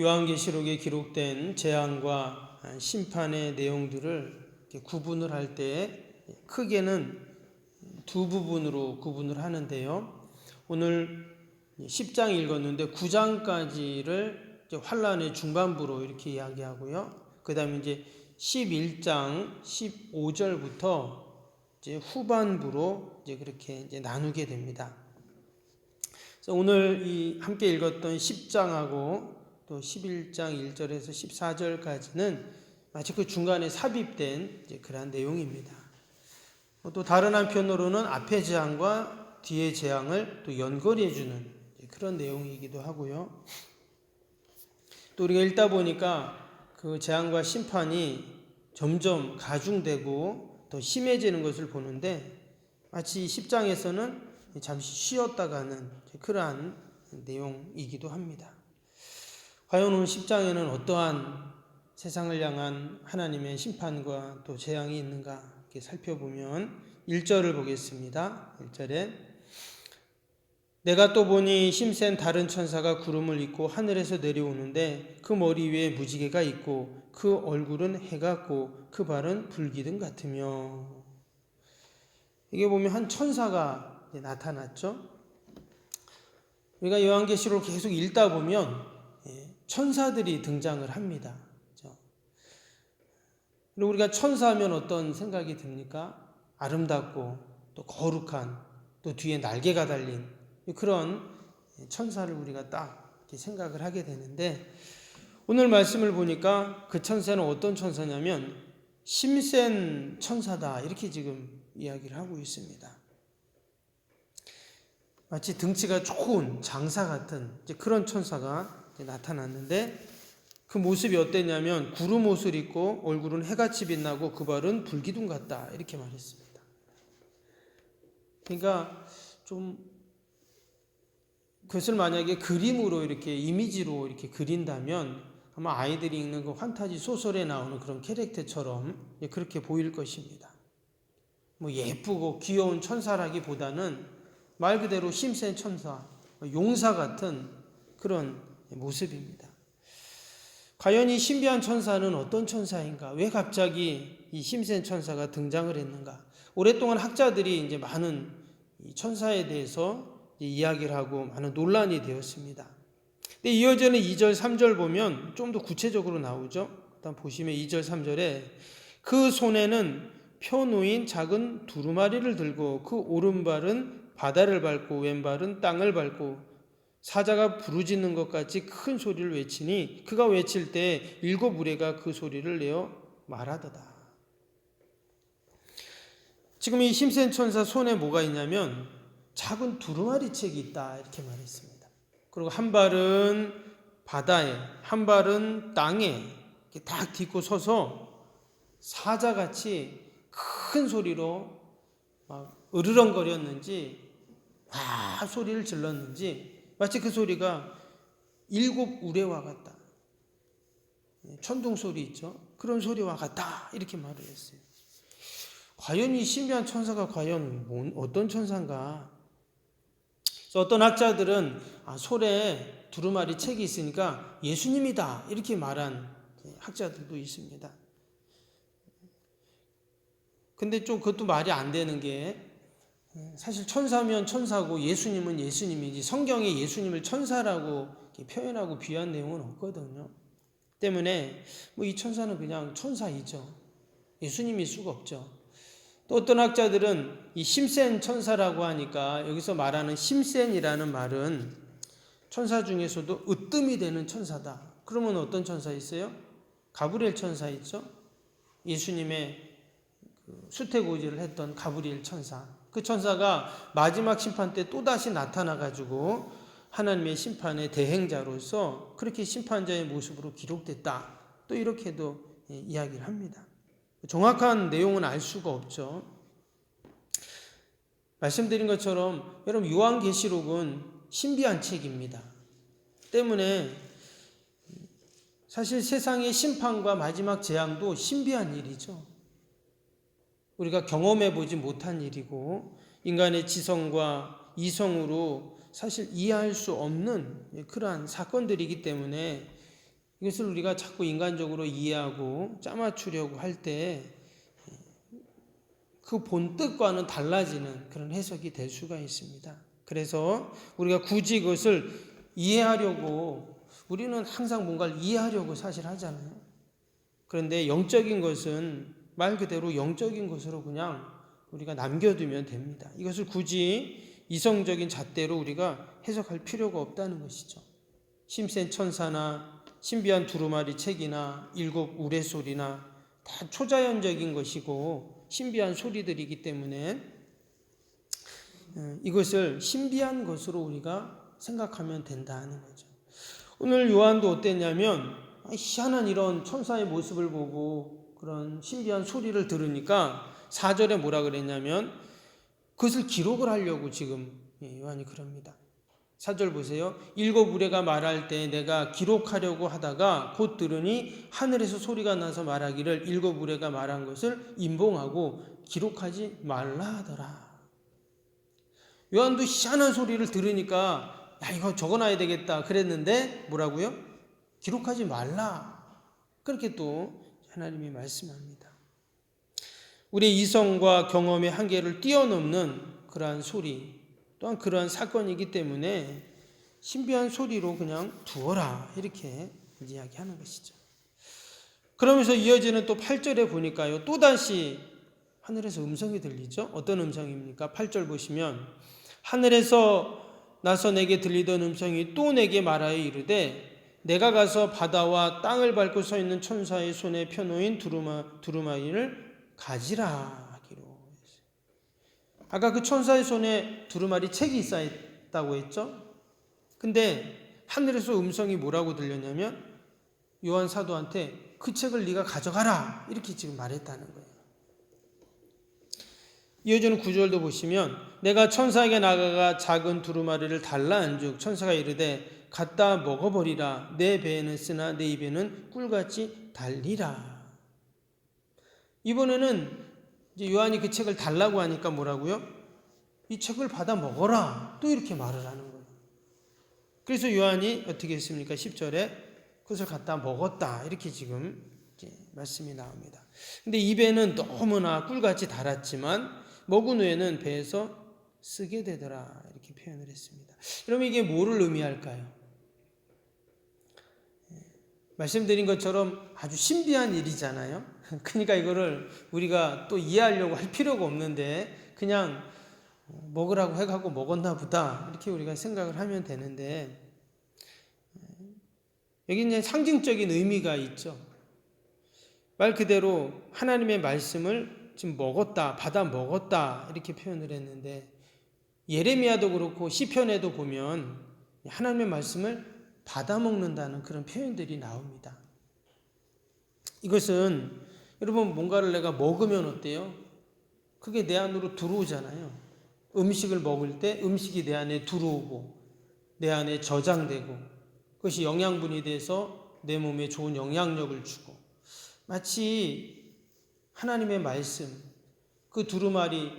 요한계시록에 기록된 재앙과 심판의 내용들을 구분을 할 때 크게는 두 부분으로 구분을 하는데요. 오늘 10장 읽었는데 9장까지를 환란의 중반부로 이렇게 이야기하고요. 그 다음에 이제 11장 15절부터 이제 후반부로 이제 그렇게 이제 나누게 됩니다. 그래서 오늘 이 함께 읽었던 10장하고 또 11장 1절에서 14절까지는 마치 그 중간에 삽입된 그러한 내용입니다. 또 다른 한편으로는 앞의 재앙과 뒤의 재앙을 또 연결해 주는 그런 내용이기도 하고요. 또 우리가 읽다 보니까 그 재앙과 심판이 점점 가중되고 더 심해지는 것을 보는데 마치 10장에서는 잠시 쉬었다 가는 그러한 내용이기도 합니다. 과연 오늘 10장에는 어떠한 세상을 향한 하나님의 심판과 또 재앙이 있는가 이렇게 살펴보면 1절을 보겠습니다. 1절에 내가 또 보니 힘센 다른 천사가 구름을 입고 하늘에서 내려오는데 그 머리 위에 무지개가 있고 그 얼굴은 해 같고 그 발은 불기둥 같으며 이게 보면 한 천사가 나타났죠. 우리가 요한계시록을 계속 읽다 보면 예, 천사들이 등장을 합니다. 그리고 우리가 천사하면 어떤 생각이 듭니까? 아름답고 또 거룩한 또 뒤에 날개가 달린 그런 천사를 우리가 딱 생각을 하게 되는데 오늘 말씀을 보니까 그 천사는 어떤 천사냐면 심센 천사다 이렇게 지금 이야기를 하고 있습니다. 마치 등치가 좋은 장사 같은 그런 천사가 나타났는데 그 모습이 어땠냐면 구름 옷을 입고 얼굴은 해같이 빛나고 그 발은 불기둥 같다 이렇게 말했습니다. 그러니까 좀 그것을 만약에 그림으로 이렇게 이미지로 이렇게 그린다면 아마 아이들이 읽는 그 환타지 소설에 나오는 그런 캐릭터처럼 그렇게 보일 것입니다. 뭐 예쁘고 귀여운 천사라기보다는 말 그대로 힘센 천사, 용사 같은 그런 모습입니다. 과연 이 신비한 천사는 어떤 천사인가? 왜 갑자기 이 힘센 천사가 등장을 했는가? 오랫동안 학자들이 이제 많은 이 천사에 대해서 이야기를 하고 많은 논란이 되었습니다. 근데 이어지는 2절, 3절 보면 좀 더 구체적으로 나오죠. 일단 보시면 2절, 3절에 그 손에는 펴 놓인 작은 두루마리를 들고 그 오른발은 바다를 밟고 왼발은 땅을 밟고 사자가 부르짖는 것 같이 큰 소리를 외치니 그가 외칠 때 일곱 우레가 그 소리를 내어 말하더다. 지금 이 힘센 천사 손에 뭐가 있냐면 작은 두루마리 책이 있다 이렇게 말했습니다. 그리고 한 발은 바다에 한 발은 땅에 딱 딛고 서서 사자같이 큰 소리로 막 으르렁거렸는지 와 소리를 질렀는지 마치 그 소리가 일곱 우레와 같다. 천둥 소리 있죠? 그런 소리와 같다. 이렇게 말을 했어요. 과연 이 신비한 천사가 과연 뭔, 어떤 천사인가? 그래서 어떤 학자들은 아, 솔에 두루마리 책이 있으니까 예수님이다. 이렇게 말한 학자들도 있습니다. 근데 좀 그것도 말이 안 되는 게 사실 천사면 천사고 예수님은 예수님이지 성경에 예수님을 천사라고 표현하고 비한 내용은 없거든요. 때문에 뭐 이 천사는 그냥 천사이죠. 예수님일 수가 없죠. 또 어떤 학자들은 이 심센 천사라고 하니까 여기서 말하는 심센이라는 말은 천사 중에서도 으뜸이 되는 천사다. 그러면 어떤 천사 있어요? 가브리엘 천사 있죠? 예수님의 그 수태고지를 했던 가브리엘 천사. 그 천사가 마지막 심판 때 또다시 나타나 가지고 하나님의 심판의 대행자로서 그렇게 심판자의 모습으로 기록됐다. 또 이렇게도 예, 이야기를 합니다. 정확한 내용은 알 수가 없죠. 말씀드린 것처럼 여러분 요한계시록은 신비한 책입니다. 때문에 사실 세상의 심판과 마지막 재앙도 신비한 일이죠. 우리가 경험해 보지 못한 일이고 인간의 지성과 이성으로 사실 이해할 수 없는 그러한 사건들이기 때문에 이것을 우리가 자꾸 인간적으로 이해하고 짜맞추려고 할 때 그 본뜻과는 달라지는 그런 해석이 될 수가 있습니다. 그래서 우리가 굳이 그것을 이해하려고 우리는 항상 뭔가를 이해하려고 사실 하잖아요. 그런데 영적인 것은 말 그대로 영적인 것으로 그냥 우리가 남겨두면 됩니다. 이것을 굳이 이성적인 잣대로 우리가 해석할 필요가 없다는 것이죠. 심센 천사나 신비한 두루마리 책이나 일곱 우레소리나 다 초자연적인 것이고 신비한 소리들이기 때문에 어, 이것을 신비한 것으로 우리가 생각하면 된다는 거죠. 오늘 요한도 어땠냐면 희한한 이런 천사의 모습을 보고 그런 신비한 소리를 들으니까 4절에 뭐라 그랬냐면 그것을 기록을 하려고 지금 예, 요한이 그럽니다. 4절 보세요. 일곱 우레가 말할 때 내가 기록하려고 하다가 곧 들으니 하늘에서 소리가 나서 말하기를 일곱 우레가 말한 것을 인봉하고 기록하지 말라 하더라. 요한도 희한한 소리를 들으니까 야 이거 적어놔야 되겠다 그랬는데 뭐라고요? 기록하지 말라. 그렇게 또 하나님이 말씀합니다. 우리 이성과 경험의 한계를 뛰어넘는 그러한 소리 또한 그러한 사건이기 때문에 신비한 소리로 그냥 두어라 이렇게 이야기하는 것이죠. 그러면서 이어지는 또 8절에 보니까요. 또다시 하늘에서 음성이 들리죠. 어떤 음성입니까? 8절 보시면 하늘에서 나서 내게 들리던 음성이 또 내게 말하여 이르되 내가 가서 바다와 땅을 밟고 서 있는 천사의 손에 펴놓인 두루마, 두루마리를 가지라 하기로 했어요. 아까 그 천사의 손에 두루마리 책이 있다고 했죠? 근데 하늘에서 음성이 뭐라고 들렸냐면 요한 사도한테 그 책을 네가 가져가라 이렇게 지금 말했다는 거예요. 이어지는 구절도 보시면 내가 천사에게 나가가 작은 두루마리를 달라 안죽 천사가 이르되 갖다 먹어버리라 내 배에는 쓰나 내 입에는 꿀같이 달리라 이번에는 이제 요한이 그 책을 달라고 하니까 뭐라고요? 이 책을 받아 먹어라 또 이렇게 말을 하는 거예요. 그래서 요한이 어떻게 했습니까? 10절에 그것을 갖다 먹었다 이렇게 지금 이제 말씀이 나옵니다. 근데 입에는 너무나 꿀같이 달았지만 먹은 후에는 배에서 쓰게 되더라 이렇게 표현을 했습니다. 그럼 이게 뭐를 의미할까요? 예, 말씀드린 것처럼 아주 신비한 일이잖아요. 그러니까 이거를 우리가 또 이해하려고 할 필요가 없는데 그냥 먹으라고 해가고 먹었나 보다 이렇게 우리가 생각을 하면 되는데 여기 이제 상징적인 의미가 있죠. 말 그대로 하나님의 말씀을 지금 먹었다, 받아 먹었다 이렇게 표현을 했는데 예레미야도 그렇고 시편에도 보면 하나님의 말씀을 받아 먹는다는 그런 표현들이 나옵니다. 이것은 여러분 뭔가를 내가 먹으면 어때요? 그게 내 안으로 들어오잖아요. 음식을 먹을 때 음식이 내 안에 들어오고 내 안에 저장되고 그것이 영양분이 돼서 내 몸에 좋은 영향력을 주고 마치 하나님의 말씀 그 두루마리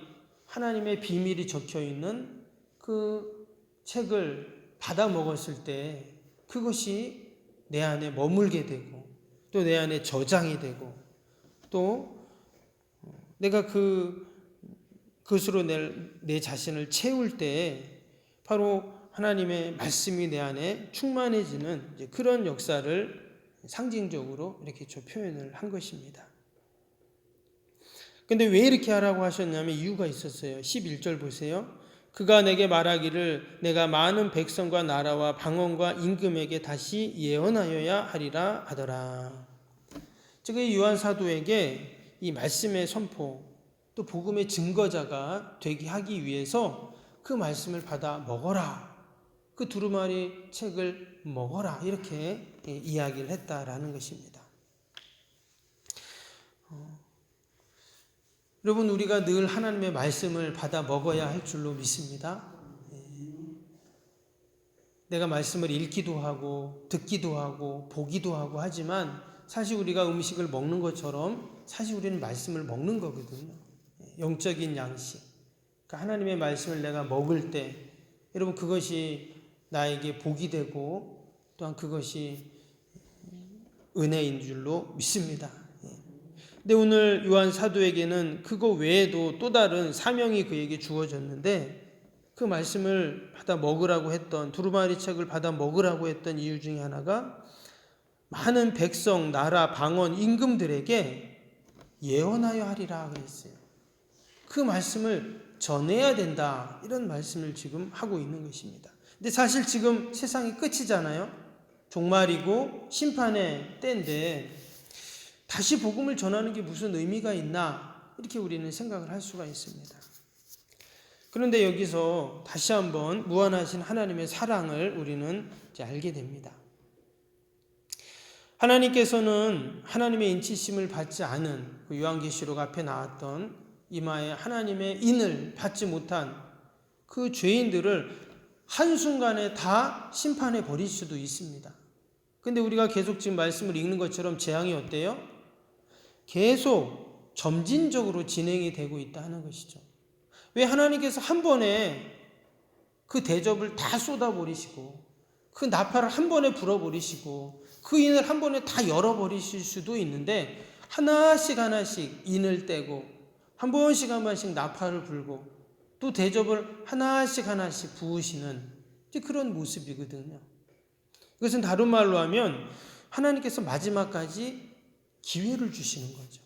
하나님의 비밀이 적혀 있는 그 책을 받아 먹었을 때 그것이 내 안에 머물게 되고 또 내 안에 저장이 되고 또 내가 그 그것으로 내, 내 자신을 채울 때 바로 하나님의 말씀이 내 안에 충만해지는 그런 역사를 상징적으로 이렇게 저 표현을 한 것입니다. 근데 왜 이렇게 하라고 하셨냐면 이유가 있었어요. 11절 보세요. 그가 내게 말하기를 내가 많은 백성과 나라와 방언과 임금에게 다시 예언하여야 하리라 하더라. 즉, 이 요한 사도에게 이 말씀의 선포, 또 복음의 증거자가 되게 하기 위해서 그 말씀을 받아 먹어라. 그 두루마리 책을 먹어라. 이렇게 예, 이야기를 했다라는 것입니다. 어, 여러분, 우리가 늘 하나님의 말씀을 받아 먹어야 할 줄로 믿습니다. 예. 내가 말씀을 읽기도 하고, 듣기도 하고, 보기도 하고 하지만 사실 우리가 음식을 먹는 것처럼 사실 우리는 말씀을 먹는 거거든요. 영적인 양식. 그러니까 하나님의 말씀을 내가 먹을 때 여러분 그것이 나에게 복이 되고 또한 그것이 은혜인 줄로 믿습니다. 예. 근데 오늘 요한 사도에게는 그거 외에도 또 다른 사명이 그에게 주어졌는데 그 말씀을 받아 먹으라고 했던 두루마리 책을 받아 먹으라고 했던 이유 중에 하나가 많은 백성, 나라, 방언, 임금들에게 예언하여 하리라 그랬어요. 그 말씀을 전해야 된다. 이런 말씀을 지금 하고 있는 것입니다. 근데 사실 지금 세상이 끝이잖아요. 종말이고 심판의 때인데 다시 복음을 전하는 게 무슨 의미가 있나? 이렇게 우리는 생각을 할 수가 있습니다. 그런데 여기서 다시 한번 무한하신 하나님의 사랑을 우리는 이제 알게 됩니다. 하나님께서는 하나님의 인치심을 받지 않은 그 요한계시록 앞에 나왔던 이마에 하나님의 인을 받지 못한 그 죄인들을 한순간에 다 심판해 버릴 수도 있습니다. 근데 우리가 계속 지금 말씀을 읽는 것처럼 재앙이 어때요? 계속 점진적으로 진행이 되고 있다 하는 것이죠. 왜 하나님께서 한 번에 그 대접을 다 쏟아버리시고 그 나팔을 한 번에 불어버리시고 그 인을 한 번에 다 열어버리실 수도 있는데 하나씩 하나씩 인을 떼고 한 번씩 한 번씩 나팔을 불고 또 대접을 하나씩 하나씩 부으시는 그런 모습이거든요. 이것은 다른 말로 하면 하나님께서 마지막까지 기회를 주시는 거죠.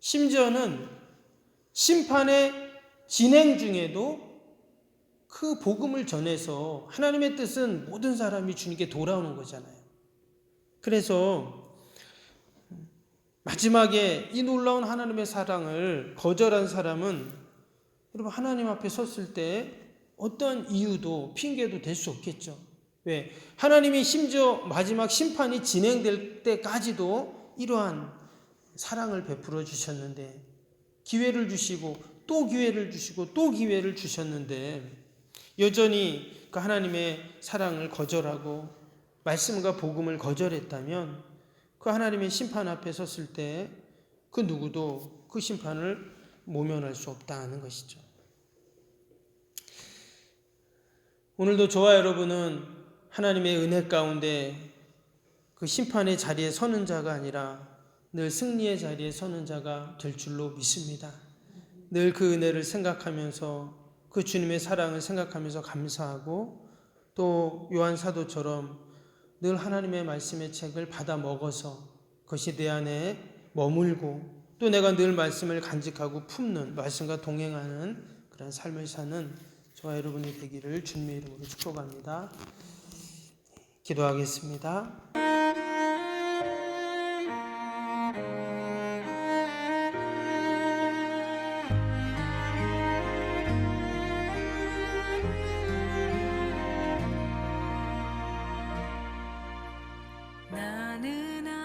심지어는 심판의 진행 중에도 그 복음을 전해서 하나님의 뜻은 모든 사람이 주님께 돌아오는 거잖아요. 그래서 마지막에 이 놀라운 하나님의 사랑을 거절한 사람은 여러분 하나님 앞에 섰을 때 어떤 이유도 핑계도 될 수 없겠죠. 왜? 하나님이 심지어 마지막 심판이 진행될 때까지도 이러한 사랑을 베풀어 주셨는데 기회를 주시고 또 기회를 주시고 또 기회를 주셨는데 여전히 그 하나님의 사랑을 거절하고 말씀과 복음을 거절했다면 그 하나님의 심판 앞에 섰을 때 그 누구도 그 심판을 모면할 수 없다는 것이죠. 오늘도 저와 여러분은 하나님의 은혜 가운데 그 심판의 자리에 서는 자가 아니라 늘 승리의 자리에 서는 자가 될 줄로 믿습니다. 늘 그 은혜를 생각하면서 그 주님의 사랑을 생각하면서 감사하고 또 요한 사도처럼 늘 하나님의 말씀의 책을 받아 먹어서 그것이 내 안에 머물고 또 내가 늘 말씀을 간직하고 품는 말씀과 동행하는 그런 삶을 사는 저와 여러분이 되기를 주님의 이름으로 축복합니다. 기도하겠습니다. 나는